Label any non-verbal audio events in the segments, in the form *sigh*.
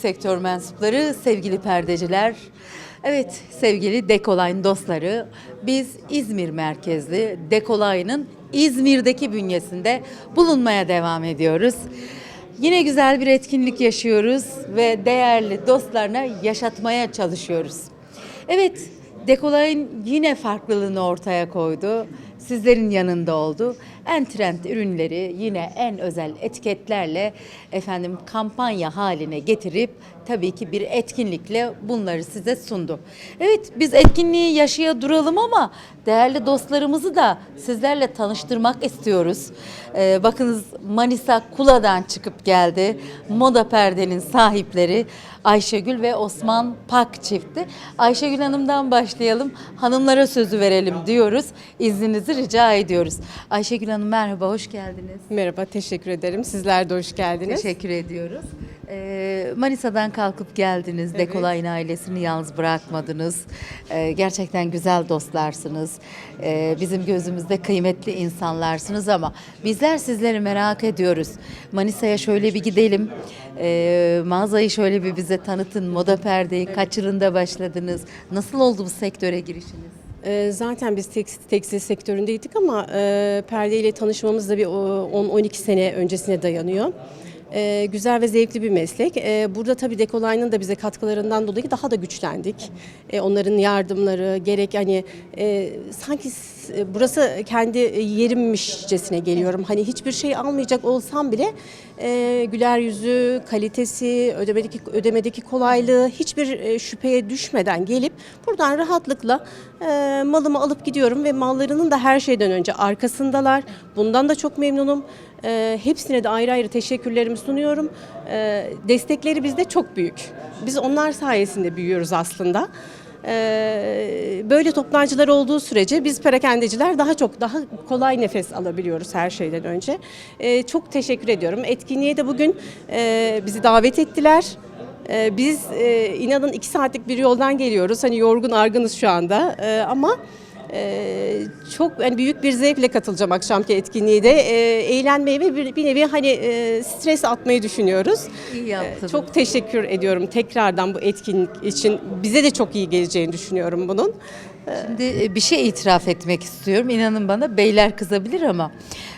Sektör mensupları, sevgili perdeciler, evet sevgili Dekolay'ın dostları, biz İzmir merkezli Dekolay'ın İzmir'deki bünyesinde bulunmaya devam ediyoruz. Yine güzel bir etkinlik yaşıyoruz ve değerli dostlarına yaşatmaya çalışıyoruz. Evet, Dekolay'ın yine farklılığını ortaya koydu. Sizlerin yanında oldu. En trend ürünleri yine en özel etiketlerle efendim kampanya haline getirip tabii ki bir etkinlikle bunları size sundu. Evet biz etkinliği yaşaya duralım ama değerli dostlarımızı da sizlerle tanıştırmak istiyoruz. Ee, bakınız Manisa Kula'dan çıkıp geldi. Moda Perde'nin sahipleri Ayşegül ve Osman Pak çifti. Ayşegül Hanım'dan başlayalım. Hanımlara sözü verelim diyoruz. İzninizi rica ediyoruz. Ayşegül Hanım merhaba, hoş geldiniz. Merhaba, teşekkür ederim. Sizler de hoş geldiniz. Teşekkür ediyoruz. Ee, Manisa'dan kalkıp geldiniz. Dekolay'ın ailesini yalnız bırakmadınız. Ee, gerçekten güzel dostlarsınız. Ee, bizim gözümüzde kıymetli insanlarsınız ama bizler sizleri merak ediyoruz. Manisa'ya şöyle bir gidelim. Ee, mağazayı şöyle bir bize tanıtın. Moda perdeyi kaç yılında başladınız? Nasıl oldu bu sektöre girişiniz? Ee, zaten biz tekstil, tekstil sektöründeydik ama e, perdeyle tanışmamız da bir o, 10-12 sene öncesine dayanıyor. Ee, güzel ve zevkli bir meslek. Ee, burada tabii Dekolay'ın da bize katkılarından dolayı daha da güçlendik. Ee, onların yardımları, gerek hani e, sanki e, burası kendi yerimmişçesine geliyorum. Hani hiçbir şey almayacak olsam bile e, güler yüzü, kalitesi, ödemedeki ödemedeki kolaylığı hiçbir e, şüpheye düşmeden gelip buradan rahatlıkla e, malımı alıp gidiyorum ve mallarının da her şeyden önce arkasındalar. Bundan da çok memnunum. E, hepsine de ayrı ayrı teşekkürlerimi sunuyorum. E, destekleri bizde çok büyük. Biz onlar sayesinde büyüyoruz aslında. E, böyle toplantılar olduğu sürece biz perakendeciler daha çok daha kolay nefes alabiliyoruz her şeyden önce. E, çok teşekkür ediyorum. Etkinliğe de bugün e, bizi davet ettiler. Biz e, inanın iki saatlik bir yoldan geliyoruz. Hani yorgun argınız şu anda ama e, çok yani büyük bir zevkle katılacağım akşamki etkinliğe de. E, eğlenmeyi ve bir, bir nevi hani e, stres atmayı düşünüyoruz. İyi yaptınız. Çok teşekkür ediyorum tekrardan bu etkinlik için. Bize de çok iyi geleceğini düşünüyorum bunun. Şimdi e, bir şey itiraf etmek istiyorum. İnanın bana beyler kızabilir ama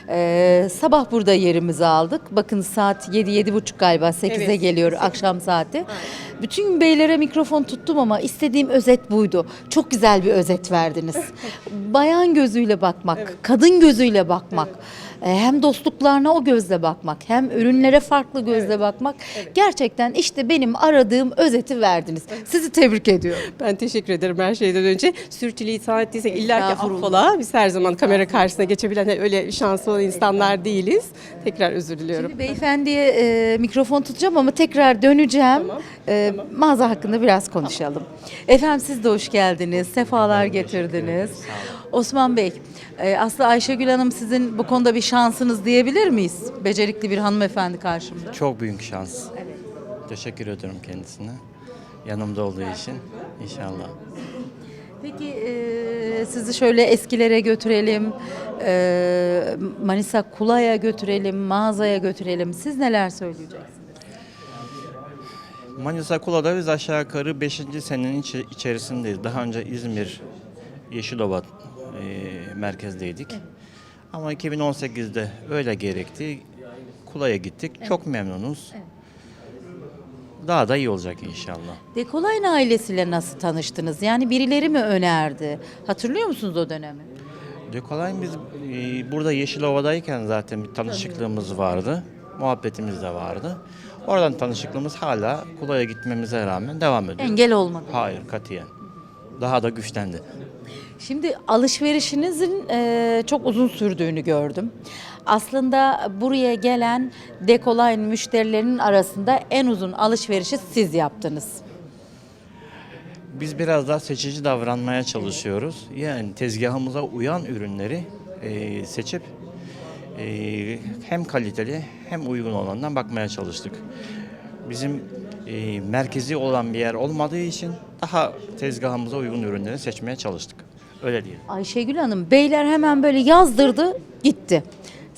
e, sabah burada yerimizi aldık. Bakın saat 7 buçuk galiba 8'e Evet. geliyor akşam saati. Bütün beylere mikrofon tuttum ama istediğim özet buydu. Çok güzel bir özet verdiniz. *laughs* Bayan gözüyle bakmak, kadın gözüyle bakmak. e, Hem dostluklarına o gözle bakmak, hem ürünlere farklı gözle bakmak. Gerçekten işte benim aradığım özeti verdiniz. Sizi tebrik ediyorum. Ben teşekkür ederim her şeyden önce. Sürçülisan ettiysek illa ki affola. Biz her zaman kamera karşısına geçebilen öyle şanslı olan insanlar değiliz. Tekrar özür diliyorum. Şimdi beyefendiye e, mikrofon tutacağım ama tekrar döneceğim. E, Mağaza hakkında biraz konuşalım. Efendim siz de hoş geldiniz. Sefalar getirdiniz. Osman Bey, e, Aslı Ayşegül Hanım sizin bu konuda bir şansınız diyebilir miyiz? Becerikli bir hanımefendi karşımda. Çok büyük şans. Teşekkür ediyorum kendisine. Yanımda olduğu için inşallah. Peki e, sizi şöyle eskilere götürelim, e, Manisa Kula'ya götürelim, mağazaya götürelim. Siz neler söyleyeceksiniz? Manisa Kula'da biz aşağı yukarı 5. senenin içerisindeyiz. Daha önce İzmir, Yeşilova e, merkezdeydik. Ama 2018'de öyle gerekti. Kula'ya gittik. Çok memnunuz. Daha da iyi olacak inşallah. Dekolay'ın ailesiyle nasıl tanıştınız? Yani birileri mi önerdi? Hatırlıyor musunuz o dönemi? Dekolay biz e, burada Yeşilova'dayken zaten bir tanışıklığımız vardı. Muhabbetimiz de vardı. Oradan tanışıklığımız hala Kula'ya gitmemize rağmen devam ediyor. Engel olmadı. Hayır katiyen. Daha da güçlendi. Şimdi alışverişinizin e, çok uzun sürdüğünü gördüm. Aslında buraya gelen Dekolay'ın müşterilerinin arasında en uzun alışverişi siz yaptınız. Biz biraz daha seçici davranmaya çalışıyoruz. Yani tezgahımıza uyan ürünleri e, seçip e, hem kaliteli hem uygun olandan bakmaya çalıştık. Bizim e, merkezi olan bir yer olmadığı için daha tezgahımıza uygun ürünleri seçmeye çalıştık. Öyle diyelim. Ayşegül Hanım beyler hemen böyle yazdırdı gitti.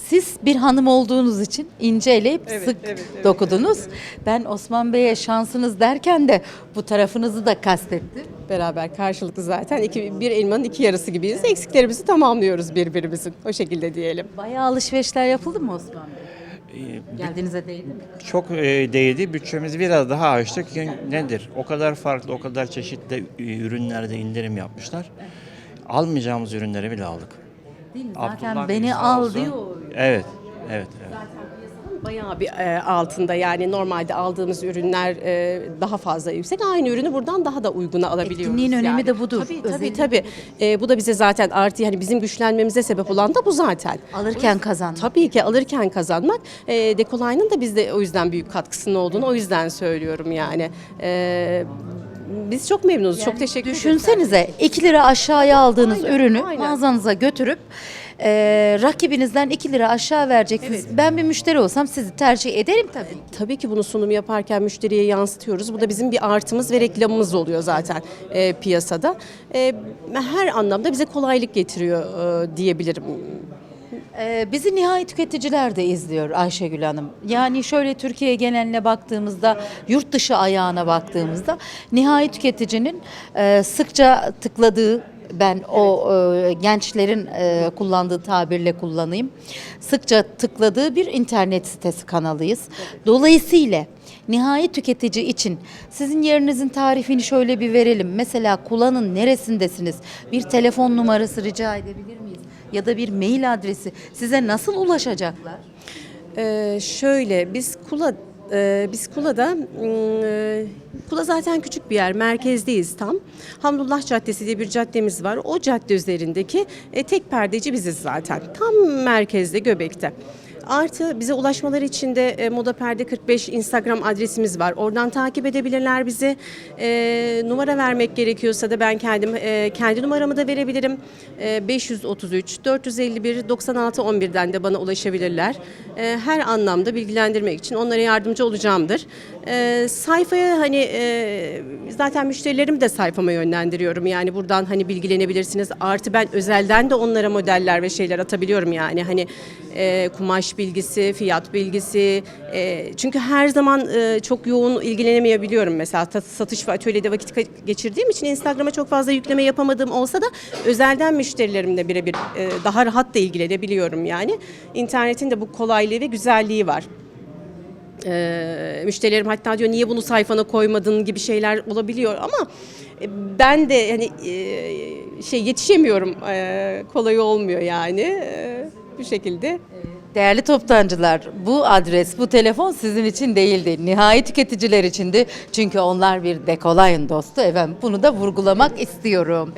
Siz bir hanım olduğunuz için ince eleyip Evet, sık evet, evet, dokudunuz. Ben Osman Bey'e şansınız derken de bu tarafınızı da kastettim. Beraber karşılıklı zaten iki, bir elmanın iki yarısı gibiyiz. Eksiklerimizi tamamlıyoruz birbirimizin. O şekilde diyelim. Bayağı alışverişler yapıldı mı Osman Bey? Ee, Geldiğinize değdi mi? Çok e, değdi. Bütçemizi biraz daha açtık. Nedir? O kadar farklı, o kadar çeşitli e, ürünlerde indirim yapmışlar. Almayacağımız ürünleri bile aldık. Değil mi? Zaten Abdullah beni sağ al olsun. diyor. Evet, evet, evet. Bayağı bir e, altında yani normalde aldığımız ürünler e, daha fazla yüksek. Aynı ürünü buradan daha da uyguna alabiliyoruz. Etkinliğin önemi yani. de budur. Tabii tabii Özellikle tabii. E, bu da bize zaten artı yani bizim güçlenmemize sebep olan da bu zaten. Alırken kazanmak. Tabii ki alırken kazanmak. E, Dekolay'ın da bizde o yüzden büyük katkısının olduğunu o yüzden söylüyorum yani. E, biz çok memnunuz. çok teşekkür ederiz. Düşünsenize 2 lira aşağıya aldığınız Aynen, ürünü aynen. mağazanıza götürüp e, rakibinizden 2 lira aşağı vereceksiniz. Ben bir müşteri olsam sizi tercih ederim tabii. Tabii ki bunu sunum yaparken müşteriye yansıtıyoruz. Bu da bizim bir artımız ve reklamımız oluyor zaten e, piyasada. E, her anlamda bize kolaylık getiriyor e, diyebilirim. Ee, bizi nihai tüketiciler de izliyor Ayşegül Hanım. Yani şöyle Türkiye geneline baktığımızda, yurt dışı ayağına baktığımızda nihai tüketicinin e, sıkça tıkladığı ben o e, gençlerin e, kullandığı tabirle kullanayım. Sıkça tıkladığı bir internet sitesi kanalıyız. Dolayısıyla nihai tüketici için sizin yerinizin tarifini şöyle bir verelim. Mesela kullanın neresindesiniz? Bir telefon numarası rica edebilir miyiz? Ya da bir mail adresi size nasıl ulaşacaklar? E, şöyle biz Kula e, biz Kula'da e, Kula zaten küçük bir yer. Merkezdeyiz tam. Hamdullah Caddesi diye bir caddemiz var. O cadde üzerindeki e, tek perdeci biziz zaten. Tam merkezde Göbek'te. Artı bize ulaşmaları için de e, Moda Perde 45 Instagram adresimiz var. Oradan takip edebilirler bizi. E, numara vermek gerekiyorsa da ben kendim e, kendi numaramı da verebilirim. E, 533 451 96 11'den de bana ulaşabilirler. E, her anlamda bilgilendirmek için onlara yardımcı olacağımdır. E, sayfaya hani e, zaten müşterilerimi de sayfama yönlendiriyorum. Yani buradan hani bilgilenebilirsiniz. Artı ben özelden de onlara modeller ve şeyler atabiliyorum yani. Hani e, kumaş bilgisi, fiyat bilgisi. e, çünkü her zaman e, çok yoğun ilgilenemeyebiliyorum. Mesela satış ve atölyede vakit geçirdiğim için Instagram'a çok fazla yükleme yapamadığım olsa da özelden müşterilerimle birebir e, daha rahat da ilgilenebiliyorum yani. İnternetin de bu kolaylığı ve güzelliği var. Ee, müşterilerim hatta diyor niye bunu sayfana koymadın gibi şeyler olabiliyor ama e, ben de hani e, şey yetişemiyorum e, kolay olmuyor yani E, bu şekilde. Değerli toptancılar, bu adres, bu telefon sizin için değildi. Nihai tüketiciler içindi. Çünkü onlar bir Decoline dostu. Efendim bunu da vurgulamak istiyorum.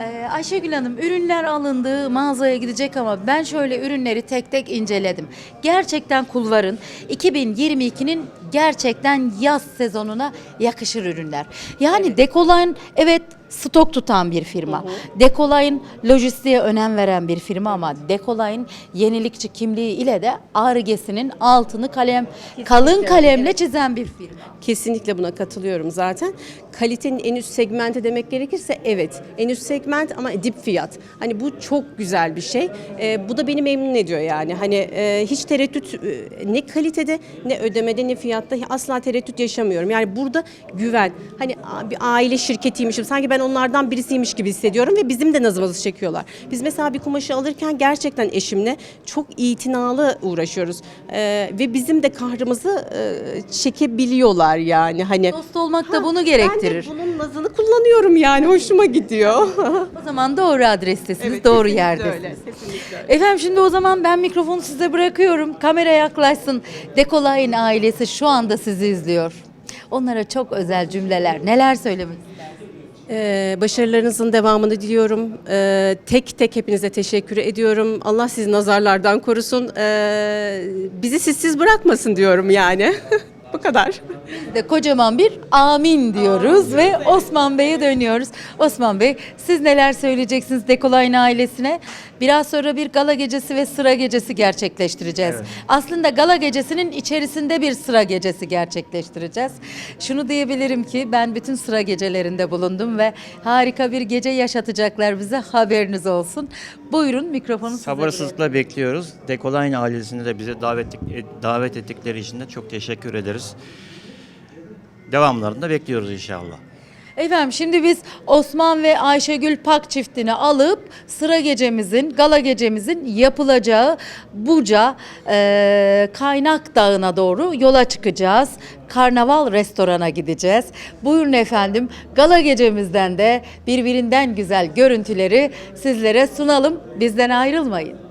Ee, Ayşegül Hanım, ürünler alındı, mağazaya gidecek ama ben şöyle ürünleri tek tek inceledim. Gerçekten kulvarın 2022'nin gerçekten yaz sezonuna yakışır ürünler. Yani Decoline evet stok tutan bir firma. Decoline lojistiğe önem veren bir firma ama Decoline yenilikçi kimliği ile de Ar-Ge'sinin altını kalem kalın kalemle çizen bir firma. Kesinlikle buna katılıyorum zaten. Kalitenin en üst segmenti demek gerekirse evet. En üst segment ama dip fiyat. Hani bu çok güzel bir şey. Ee, bu da beni memnun ediyor yani. Hani e, hiç tereddüt e, ne kalitede ne ödemede ne fiyatta asla tereddüt yaşamıyorum. Yani burada güven. Hani bir aile şirketiymişim. Sanki ben onlardan birisiymiş gibi hissediyorum ve bizim de nazımızı çekiyorlar. Biz mesela bir kumaşı alırken gerçekten eşimle çok itinalı uğraşıyoruz. Ee, ve bizim de kahrımızı e, çekebiliyorlar yani. Hani Dost olmak da Ha, bunu gerektirir. Ben de bunun nazını kullanıyorum yani hoşuma gidiyor. O zaman doğru adrestesiniz, Evet, doğru kesinlikle yerdesiniz. öyle, kesinlikle öyle. Efendim şimdi o zaman ben mikrofonu size bırakıyorum. Kamera yaklaşsın. Decoline ailesi şu anda sizi izliyor. Onlara çok özel cümleler, neler söylemek? Ee, başarılarınızın devamını diliyorum. Ee, tek tek hepinize teşekkür ediyorum. Allah sizi nazarlardan korusun. Ee, bizi sizsiz bırakmasın diyorum yani. *laughs* Bu kadar. De kocaman bir amin diyoruz ve Osman Bey'e dönüyoruz. Osman Bey siz neler söyleyeceksiniz Dekolay'ın ailesine? Biraz sonra bir gala gecesi ve sıra gecesi gerçekleştireceğiz. Aslında gala gecesinin içerisinde bir sıra gecesi gerçekleştireceğiz. Şunu diyebilirim ki ben bütün sıra gecelerinde bulundum ve harika bir gece yaşatacaklar bize haberiniz olsun. Buyurun mikrofonu. Sabırsızlıkla bekliyoruz. Dekolayne ailesini de bize davet, davet ettikleri için de çok teşekkür ederiz. Devamlarını da bekliyoruz inşallah. Efendim şimdi biz Osman ve Ayşegül Pak çiftini alıp sıra gecemizin, gala gecemizin yapılacağı Buca e, Kaynak Dağı'na doğru yola çıkacağız. Karnaval restorana gideceğiz. Buyurun efendim gala gecemizden de birbirinden güzel görüntüleri sizlere sunalım. Bizden ayrılmayın.